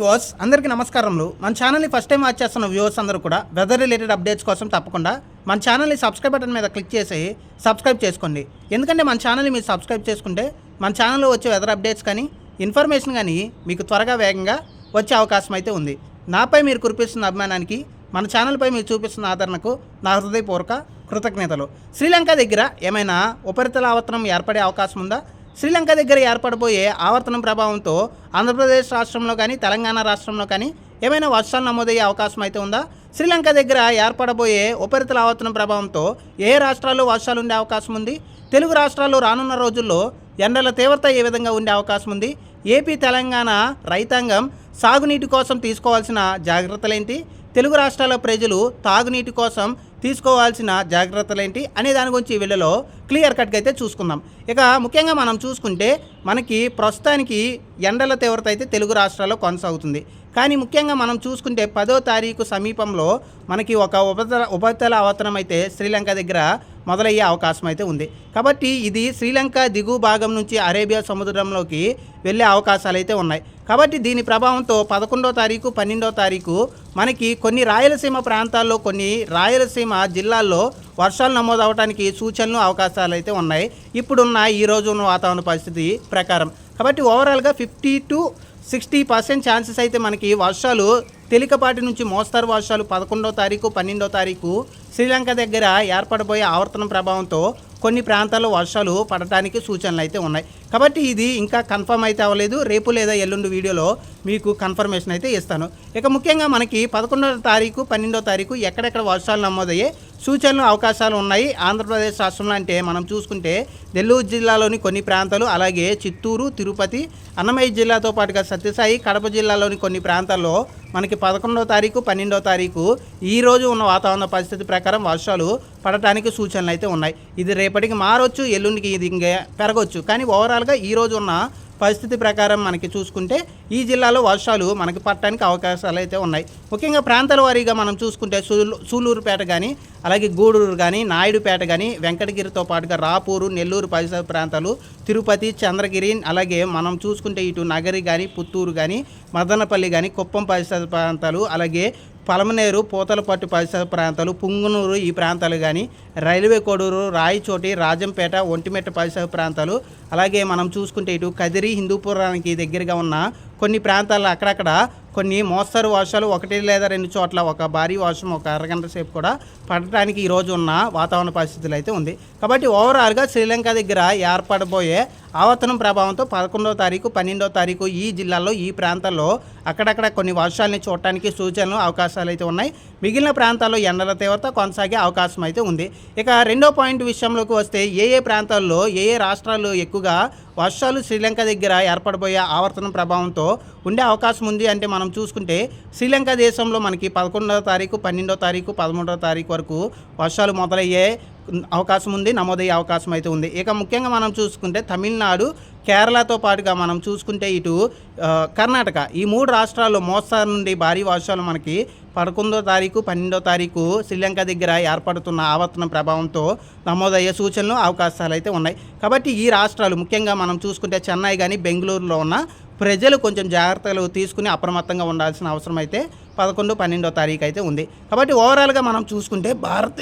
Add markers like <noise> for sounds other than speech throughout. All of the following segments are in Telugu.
వ్యూవర్స్ అందరికీ నమస్కారములు. మన ఛానల్ని ఫస్ట్ టైం వాచ్ చేస్తున్న వ్యూవర్స్ అందరూ కూడా వెదర్ రిలేటెడ్ అప్డేట్స్ కోసం తప్పకుండా మన ఛానల్ని సబ్స్క్రైబ్ బటన్ మీద క్లిక్ చేసి సబ్స్క్రైబ్ చేసుకోండి. ఎందుకంటే మన ఛానల్ని మీరు సబ్స్క్రైబ్ చేసుకుంటే మన ఛానల్లో వచ్చే వెదర్ అప్డేట్స్ కానీ ఇన్ఫర్మేషన్ కానీ మీకు త్వరగా వేగంగా వచ్చే అవకాశం అయితే ఉంది. నాపై మీరు కురిపిస్తున్న అభిమానానికి మన ఛానల్పై మీరు చూపిస్తున్న ఆదరణకు నా హృదయపూర్వక కృతజ్ఞతలు. శ్రీలంక దగ్గర ఏమైనా ఉపరితల ఆవర్తనం ఏర్పడే అవకాశం ఉందా? శ్రీలంక దగ్గర ఏర్పడబోయే ఆవర్తనం ప్రభావంతో ఆంధ్రప్రదేశ్ రాష్ట్రంలో కానీ తెలంగాణ రాష్ట్రంలో కానీ ఏమైనా వర్షాలు నమోదయ్యే అవకాశం అయితే ఉందా? శ్రీలంక దగ్గర ఏర్పడబోయే ఉపరితల ఆవర్తనం ప్రభావంతో ఏ రాష్ట్రాల్లో వర్షాలు ఉండే అవకాశం ఉంది? తెలుగు రాష్ట్రాల్లో రానున్న రోజుల్లో ఎండల తీవ్రత ఏ విధంగా ఉండే అవకాశం ఉంది? ఏపీ తెలంగాణ రైతాంగం సాగునీటి కోసం తీసుకోవాల్సిన జాగ్రత్తలేంటి? తెలుగు రాష్ట్రాల ప్రజలు తాగునీటి కోసం తీసుకోవాల్సిన జాగ్రత్తలేంటి అనే దాని గురించి వీళ్ళలో క్లియర్ కట్గా అయితే చూసుకుందాం. ఇక ముఖ్యంగా మనం చూసుకుంటే మనకి ప్రస్తుతానికి ఎండల తీవ్రత అయితే తెలుగు రాష్ట్రాల్లో కొనసాగుతుంది. కానీ ముఖ్యంగా మనం చూసుకుంటే పదో తారీఖు సమీపంలో మనకి ఒక ఉపతల ఉపరితల అవతరం అయితే శ్రీలంక దగ్గర మొదలయ్యే అవకాశం అయితే ఉంది. కాబట్టి ఇది శ్రీలంక దిగువ భాగం నుంచి అరేబియా సముద్రంలోకి వెళ్ళే అవకాశాలు అయితే ఉన్నాయి. కాబట్టి దీని ప్రభావంతో పదకొండో తారీఖు పన్నెండో తారీఖు మనకి కొన్ని రాయలసీమ ప్రాంతాల్లో కొన్ని రాయలసీమ జిల్లాల్లో వర్షాలు నమోదవడానికి సూచనలు అవకాశాలు అయితే ఉన్నాయి. ఇప్పుడున్న ఈ రోజు ఉన్న వాతావరణ పరిస్థితి ప్రకారం. కాబట్టి ఓవరాల్గా fifty to sixty percent chances అయితే మనకి వర్షాలు తేలికపాటి నుంచి మోస్తరు వర్షాలు. పదకొండో తారీఖు పన్నెండో తారీఖు శ్రీలంక దగ్గర ఏర్పడబోయే ఆవర్తనం ప్రభావంతో కొన్ని ప్రాంతాల్లో వర్షాలు పడటానికి సూచనలు అయితే ఉన్నాయి. కాబట్టి ఇది ఇంకా కన్ఫర్మ్ అయితే అవ్వలేదు. రేపు లేదా ఎల్లుండి వీడియోలో మీకు కన్ఫర్మేషన్ అయితే ఇస్తాను. ఇక ముఖ్యంగా మనకి పదకొండవ తారీఖు పన్నెండో తారీఖు ఎక్కడెక్కడ వర్షాలు నమోదయ్యే సూచనలు అవకాశాలు ఉన్నాయి. ఆంధ్రప్రదేశ్ రాష్ట్రంలో అంటే మనం చూసుకుంటే నెల్లూరు జిల్లాలోని కొన్ని ప్రాంతాలు అలాగే చిత్తూరు తిరుపతి అన్నమయ్య జిల్లాతో పాటుగా సత్యసాయి కడప జిల్లాలోని కొన్ని ప్రాంతాల్లో మనకి పదకొండవ తారీఖు పన్నెండవ తారీఖు ఈ రోజు ఉన్న వాతావరణ పరిస్థితి ప్రకారం వర్షాలు పడటానికి సూచనలు అయితే ఉన్నాయి. ఇది రేపటికి మారొచ్చు ఎల్లుండికి ఇది ఇంకా పెరగవచ్చు కానీ ఓవరాల్గా ఈ రోజు ఉన్న పరిస్థితి ప్రకారం మనకి చూసుకుంటే ఈ జిల్లాలో వర్షాలు మనకి పట్టడానికి అవకాశాలు అయితే ఉన్నాయి. ముఖ్యంగా ప్రాంతాల వారీగా మనం చూసుకుంటే సూలు సూలూరుపేట కానీ అలాగే గూడూరు కానీ నాయుడుపేట కానీ వెంకటగిరితో పాటుగా రాపూరు నెల్లూరు పరిసర ప్రాంతాలు తిరుపతి చంద్రగిరి అలాగే మనం చూసుకుంటే ఇటు నగరి కానీ పుత్తూరు కానీ మదనపల్లి కానీ కుప్పం పరిసర ప్రాంతాలు అలాగే పలమనేరు పూతలపట్టు పరిసర ప్రాంతాలు పుంగునూరు ఈ ప్రాంతాలు కానీ రైల్వే కోడూరు రాయచోటి రాజంపేట ఒంటిమెట్ట పరిసర ప్రాంతాలు అలాగే మనం చూసుకుంటే ఇటు కదిరి హిందూపురానికి దగ్గరగా ఉన్న కొన్ని ప్రాంతాల్లో అక్కడక్కడ కొన్ని మోస్తరు వర్షాలు ఒకటి లేదా రెండు చోట్ల ఒక భారీ వర్షం ఒక అరగంట సేపు కూడా పడటానికి ఈరోజు ఉన్న వాతావరణ పరిస్థితులు అయితే ఉంది. కాబట్టి ఓవరాల్గా శ్రీలంక దగ్గర ఏర్పడబోయే ఆవర్తనం ప్రభావంతో పదకొండవ తారీఖు పన్నెండవ తారీఖు ఈ జిల్లాలో ఈ ప్రాంతాల్లో అక్కడక్కడ కొన్ని వర్షాలని చూడటానికి సూచనలు అవకాశాలు అయితే ఉన్నాయి. మిగిలిన ప్రాంతాల్లో ఎండల తీవ్రత కొనసాగే అవకాశం అయితే ఉంది. ఇక రెండో పాయింట్ విషయంలోకి వస్తే ఏ ఏ ప్రాంతాల్లో ఏ ఏ రాష్ట్రాలు ఎక్కువగా వర్షాలు శ్రీలంక దగ్గర ఏర్పడబోయే ఆవర్తనం ప్రభావంతో ఉండే అవకాశం ఉంది అంటే మనం చూసుకుంటే శ్రీలంక దేశంలో మనకి పదకొండవ తారీఖు పన్నెండవ తారీఖు పదమూడవ తారీఖు వరకు వర్షాలు మొదలయ్యే అవకాశం ఉంది నమోదయ్యే అవకాశం అయితే ఉంది. ఇక ముఖ్యంగా మనం చూసుకుంటే తమిళనాడు కేరళతో పాటుగా మనం చూసుకుంటే ఇటు కర్ణాటక. ఈ మూడు రాష్ట్రాల్లో మోస్తారు నుండి భారీ వర్షాలు మనకి పదకొండో తారీఖు పన్నెండో తారీఖు శ్రీలంక దగ్గర ఏర్పడుతున్న ఆవర్తన ప్రభావంతో నమోదయ్యే సూచనలు అవకాశాలు అయితే ఉన్నాయి. కాబట్టి ఈ రాష్ట్రాలు ముఖ్యంగా మనం చూసుకుంటే చెన్నై కానీ బెంగళూరులో ఉన్న ప్రజలు కొంచెం జాగ్రత్తలు తీసుకుని అప్రమత్తంగా ఉండాల్సిన అవసరం అయితే పదకొండు పన్నెండో తారీఖు అయితే ఉంది. కాబట్టి ఓవరాల్గా మనం చూసుకుంటే భారత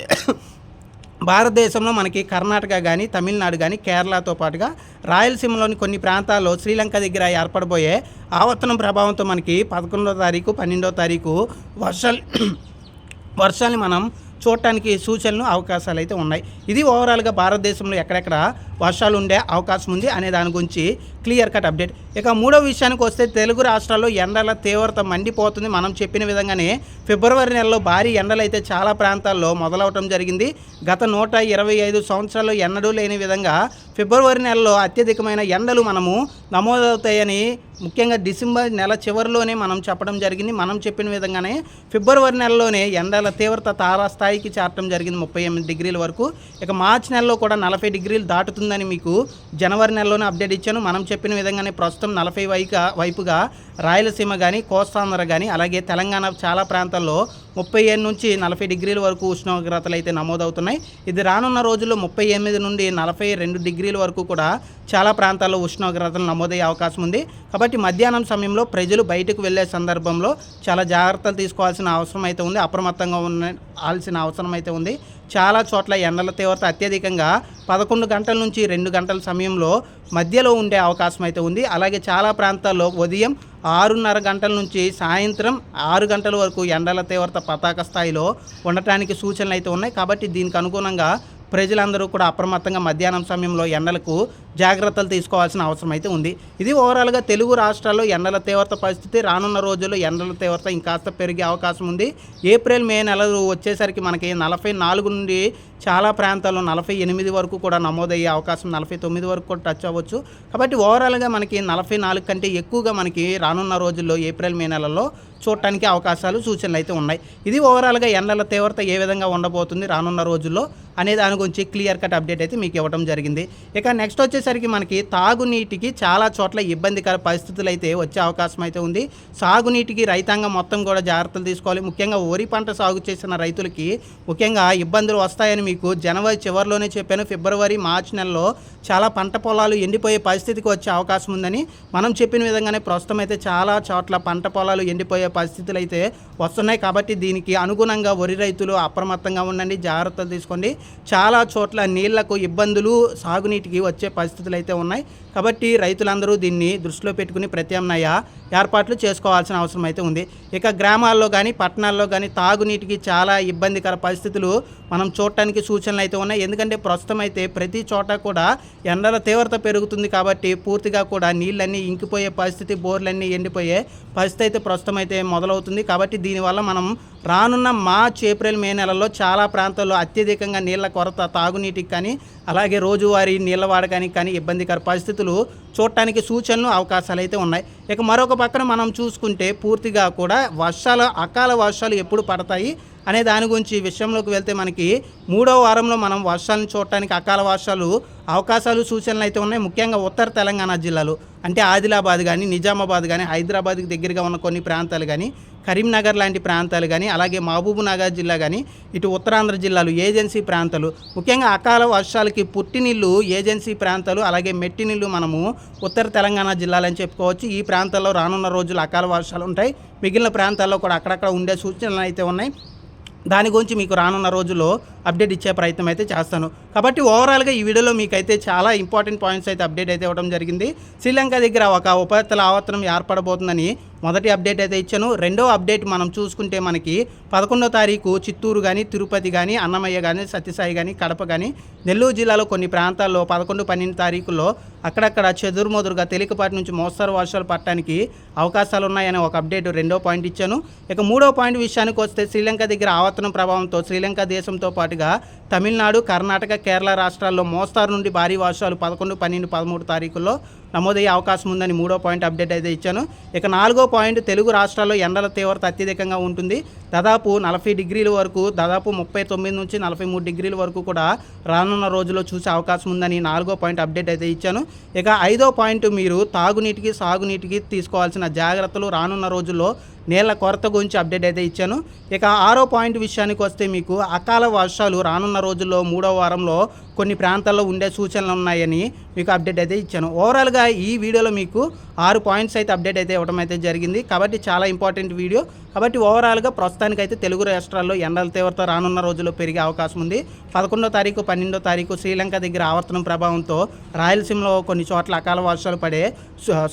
భారతదేశంలో మనకి కర్ణాటక కానీ తమిళనాడు కానీ కేరళతో పాటుగా రాయలసీమలోని కొన్ని ప్రాంతాల్లో శ్రీలంక దగ్గర ఏర్పడబోయే ఆవర్తనం ప్రభావంతో మనకి పదకొండో తారీఖు పన్నెండో తారీఖు వర్షాలు <clears throat> వర్షాన్ని మనం చూడటానికి సూచనలు అవకాశాలు అయితే ఉన్నాయి. ఇది ఓవరాల్గా భారతదేశంలో ఎక్కడెక్కడ వర్షాలు ఉండే అవకాశం ఉంది అనే దాని గురించి క్లియర్ కట్ అప్డేట్. ఇక మూడో విషయానికి వస్తే తెలుగు రాష్ట్రాల్లో ఎండల తీవ్రత మండిపోతుంది. మనం చెప్పిన విధంగానే ఫిబ్రవరి నెలలో భారీ ఎండలు అయితే చాలా ప్రాంతాల్లో మొదలవటం జరిగింది. గత నూట ఇరవై ఐదు సంవత్సరాల్లో ఎన్నడూ లేని విధంగా ఫిబ్రవరి నెలలో అత్యధికమైన ఎండలు మనము నమోదవుతాయని ముఖ్యంగా డిసెంబర్ నెల చివరిలోనే మనం చెప్పడం జరిగింది. మనం చెప్పిన విధంగానే ఫిబ్రవరి నెలలోనే ఎండల తీవ్రత తారాస్థాయికి చేరటం జరిగింది ముప్పై ఎనిమిది డిగ్రీల వరకు. ఇక మార్చి నెలలో కూడా నలభై డిగ్రీలు దాటుతుంది ఉందని మీకు జనవరి నెలలోనే అప్డేట్ ఇచ్చాను. మనం చెప్పిన విధంగానే ప్రస్తుతం నలభై వైక వైపుగా రాయలసీమ కానీ కోస్తాంధ్ర కానీ అలాగే తెలంగాణ చాలా ప్రాంతాల్లో ముప్పై ఏడు నుంచి నలభై డిగ్రీల వరకు ఉష్ణోగ్రతలు అయితే నమోదవుతున్నాయి. ఇది రానున్న రోజుల్లో ముప్పై ఎనిమిది నుండి నలభై రెండు డిగ్రీల వరకు కూడా చాలా ప్రాంతాల్లో ఉష్ణోగ్రతలు నమోదయ్యే అవకాశం ఉంది. కాబట్టి మధ్యాహ్నం సమయంలో ప్రజలు బయటకు వెళ్ళే సందర్భంలో చాలా జాగ్రత్తలు తీసుకోవాల్సిన అవసరం అయితే ఉంది. అప్రమత్తంగా ఉండాల్సిన అవసరం అయితే ఉంది. చాలా చోట్ల ఎండల తీవ్రత అత్యధికంగా పదకొండు గంటల నుంచి రెండు గంటల సమయంలో మధ్యలో ఉండే అవకాశం అయితే ఉంది. అలాగే చాలా ప్రాంతాల్లో ఉదయం ఆరున్నర గంటల నుంచి సాయంత్రం ఆరు గంటల వరకు ఎండల తీవ్రత పతాక స్థాయిలో ఉండటానికి సూచనలు అయితే ఉన్నాయి. కాబట్టి దీనికి అనుగుణంగా ప్రజలందరూ కూడా అప్రమత్తంగా మధ్యాహ్నం సమయంలో ఎండలకు జాగ్రత్తలు తీసుకోవాల్సిన అవసరం అయితే ఉంది. ఇది ఓవరాల్గా తెలుగు రాష్ట్రాల్లో ఎండల తీవ్రత పరిస్థితి రానున్న రోజుల్లో ఎండల తీవ్రత ఇంకాస్త పెరిగే అవకాశం ఉంది. ఏప్రిల్ మే నెలలు వచ్చేసరికి మనకి నలభై నాలుగు నుండి చాలా ప్రాంతాల్లో నలభై ఎనిమిది వరకు కూడా నమోదయ్యే అవకాశం నలభై తొమ్మిది వరకు కూడా టచ్ అవ్వచ్చు. కాబట్టి ఓవరాల్గా మనకి నలభై నాలుగు కంటే ఎక్కువగా మనకి రానున్న రోజుల్లో ఏప్రిల్ మే నెలలో చూడటానికి అవకాశాలు సూచనలు అయితే ఉన్నాయి. ఇది ఓవరాల్గా ఎండల తీవ్రత ఏ విధంగా ఉండబోతుంది రానున్న రోజుల్లో అనే దాని గురించి క్లియర్ కట్ అప్డేట్ అయితే మీకు ఇవ్వడం జరిగింది. ఇక నెక్స్ట్ వచ్చేసరికి మనకి తాగునీటికి చాలా చోట్ల ఇబ్బందికర పరిస్థితులు అయితే వచ్చే అవకాశం అయితే ఉంది. సాగునీటికి రైతాంగం మొత్తం కూడా జాగ్రత్తలు తీసుకోవాలి. ముఖ్యంగా వరి పంట సాగు చేసిన రైతులకి ముఖ్యంగా ఇబ్బందులు వస్తాయని మీకు జనవరి చివరిలోనే చెప్పాను. ఫిబ్రవరి మార్చి నెలలో చాలా పంట పొలాలు ఎండిపోయే పరిస్థితికి వచ్చే అవకాశం ఉందని మనం చెప్పిన విధంగానే ప్రస్తుతం అయితే చాలా చోట్ల పంట పొలాలు ఎండిపోయే పరిస్థితులు అయితే వస్తున్నాయి కాబట్టి దీనికి అనుగుణంగా వరి రైతులు అప్రమత్తంగా ఉండండి జాగ్రత్తలు తీసుకోండి. చాలా చోట్ల నీళ్ళకు ఇబ్బందులు సాగునీటికి వచ్చే పరిస్థితులు అయితే ఉన్నాయి. కాబట్టి రైతులందరూ దీన్ని దృష్టిలో పెట్టుకుని ప్రత్యామ్నాయ ఏర్పాట్లు చేసుకోవాల్సిన అవసరం అయితే ఉంది. ఇక గ్రామాల్లో కానీ పట్టణాల్లో కానీ తాగునీటికి చాలా ఇబ్బందికర పరిస్థితులు మనం చూడటానికి సూచనలు అయితే ఉన్నాయి. ఎందుకంటే ప్రస్తుతం అయితే ప్రతి చోట కూడా ఎండల తీవ్రత పెరుగుతుంది కాబట్టి పూర్తిగా కూడా నీళ్ళన్నీ ఇంకిపోయే పరిస్థితి బోర్లన్నీ ఎండిపోయే పరిస్థితి అయితే ప్రస్తుతం అయితే మొదలవుతుంది. కాబట్టి దీనివల్ల మనం రానున్న మార్చ్ ఏప్రిల్ మే నెలల్లో చాలా ప్రాంతాల్లో అత్యధికంగా నీళ్ళ కొరత తాగునీటికి కానీ అలాగే రోజువారీ నీళ్ళ వాడకానికి కానీ ఇబ్బందికర పరిస్థితులు చూడటానికి సూచనలు అవకాశాలు అయితే ఉన్నాయి. ఇక మరొక పక్కన మనం చూసుకుంటే పూర్తిగా కూడా వర్షాలు అకాల వర్షాలు ఎప్పుడు పడతాయి అనే దాని గురించి విషయంలోకి వెళ్తే మనకి మూడో వారంలో మనం వర్షాలను చూడటానికి అకాల వర్షాలు అవకాశాలు సూచనలు అయితే ఉన్నాయి. ముఖ్యంగా ఉత్తర తెలంగాణ జిల్లాలు అంటే ఆదిలాబాద్ కానీ నిజామాబాద్ కానీ హైదరాబాద్కి దగ్గరగా ఉన్న కొన్ని ప్రాంతాలు కానీ కరీంనగర్ లాంటి ప్రాంతాలు కానీ అలాగే మహబూబ్ నగర్ జిల్లా కానీ ఇటు ఉత్తరాంధ్ర జిల్లాలు ఏజెన్సీ ప్రాంతాలు. ముఖ్యంగా అకాల వర్షాలకి పుట్టినీళ్ళు ఏజెన్సీ ప్రాంతాలు అలాగే మెట్టినీళ్ళు మనము ఉత్తర తెలంగాణ జిల్లాలని చెప్పుకోవచ్చు. ఈ ప్రాంతాల్లో రానున్న రోజులు అకాల వర్షాలు ఉంటాయి. మిగిలిన ప్రాంతాల్లో కూడా అక్కడక్కడ ఉండే సూచనలు అయితే ఉన్నాయి. దాని గురించి మీకు రానున్న రోజుల్లో అప్డేట్ ఇచ్చే ప్రయత్నం అయితే చేస్తాను. కాబట్టి ఓవరాల్గా ఈ వీడియోలో మీకైతే చాలా ఇంపార్టెంట్ పాయింట్స్ అయితే అప్డేట్ అయితే ఇవ్వడం జరిగింది. శ్రీలంక దగ్గర ఒక ఉపరితల ఆవర్తనం ఏర్పడబోతుందని మొదటి అప్డేట్ అయితే ఇచ్చాను. రెండో అప్డేట్ మనం చూసుకుంటే మనకి పదకొండో తారీఖు చిత్తూరు కానీ తిరుపతి కానీ అన్నమయ్య కానీ సత్యసాయి కానీ కడప కానీ నెల్లూరు జిల్లాలో కొన్ని ప్రాంతాల్లో పదకొండు పన్నెండు తారీఖుల్లో అక్కడక్కడ చెదురుమదురుగా తేలికపాటి నుంచి మోస్తరు వర్షాలు పట్టడానికి అవకాశాలు ఉన్నాయనే ఒక అప్డేట్ రెండో పాయింట్ ఇచ్చాను. ఇక మూడో పాయింట్ విషయానికి వస్తే శ్రీలంక దగ్గర ఆవర్తనం ప్రభావంతో శ్రీలంక దేశంతో పాటుగా తమిళనాడు కర్ణాటక కేరళ రాష్ట్రాల్లో మోస్తారు నుండి భారీ వర్షాలు పదకొండు పన్నెండు పదమూడు తారీఖుల్లో నమోదయ్యే అవకాశం ఉందని మూడో పాయింట్ అప్డేట్ అయితే ఇచ్చాను. ఇక నాలుగో పాయింట్ తెలుగు రాష్ట్రాల్లో ఎండల తీవ్రత అత్యధికంగా ఉంటుంది. దాదాపు నలభై డిగ్రీల వరకు దాదాపు ముప్పై తొమ్మిది నుంచి నలభై మూడు డిగ్రీల వరకు కూడా రానున్న రోజుల్లో చూసే అవకాశం ఉందని నాలుగో పాయింట్ అప్డేట్ అయితే ఇచ్చాను. ఇక ఐదో పాయింట్ మీరు తాగునీటికి సాగునీటికి తీసుకోవాల్సిన జాగ్రత్తలు రానున్న రోజుల్లో నీళ్ళ కొరత గురించి అప్డేట్ అయితే ఇచ్చాను. ఇక ఆరో పాయింట్ విషయానికి వస్తే మీకు అకాల వర్షాలు రానున్న రోజుల్లో మూడో వారంలో కొన్ని ప్రాంతాల్లో ఉండే సూచనలు ఉన్నాయని మీకు అప్డేట్ అయితే ఇచ్చాను. ఓవరాల్గా ఈ వీడియోలో మీకు ఆరు పాయింట్స్ అయితే అప్డేట్ అయితే ఇవ్వడం అయితే జరిగింది. కాబట్టి చాలా ఇంపార్టెంట్ వీడియో. కాబట్టి ఓవరాల్గా ప్రస్తుతానికైతే తెలుగు రాష్ట్రాల్లో ఎండల తీవ్రత రానున్న రోజుల్లో పెరిగే అవకాశం ఉంది. పదకొండో తారీఖు పన్నెండో తారీఖు శ్రీలంక దగ్గర ఆవర్తనం ప్రభావంతో రాయలసీమలో కొన్ని చోట్ల అకాల వర్షాలు పడే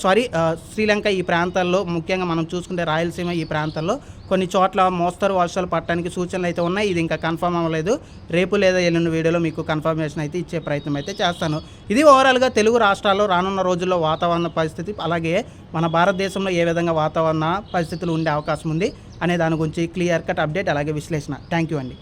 సారీ శ్రీలంక ఈ ప్రాంతాల్లో ముఖ్యంగా మనం చూసుకుంటే రాయలసీమ ఈ ప్రాంతాల్లో కొన్ని చోట్ల మోస్తరు వర్షాలు పట్టడానికి సూచనలు అయితే ఉన్నాయి. ఇది ఇంకా కన్ఫర్మ్ అవ్వలేదు. రేపు లేదా ఎల్లుండి వీడియోలో మీకు కన్ఫర్మేషన్ అయితే ఇచ్చే ప్రయత్నం అయితే చేస్తాను. ఇది ఓవరాల్గా తెలుగు రాష్ట్రాల్లో రానున్న రోజుల్లో వాతావరణ పరిస్థితి అలాగే మన భారతదేశంలో ఏ విధంగా వాతావరణ పరిస్థితులు ఉండే అవకాశం ఉంది అనే దాని గురించి క్లియర్ కట్ అప్డేట్ అలాగే విశ్లేషణ. థ్యాంక్ యూ అండి.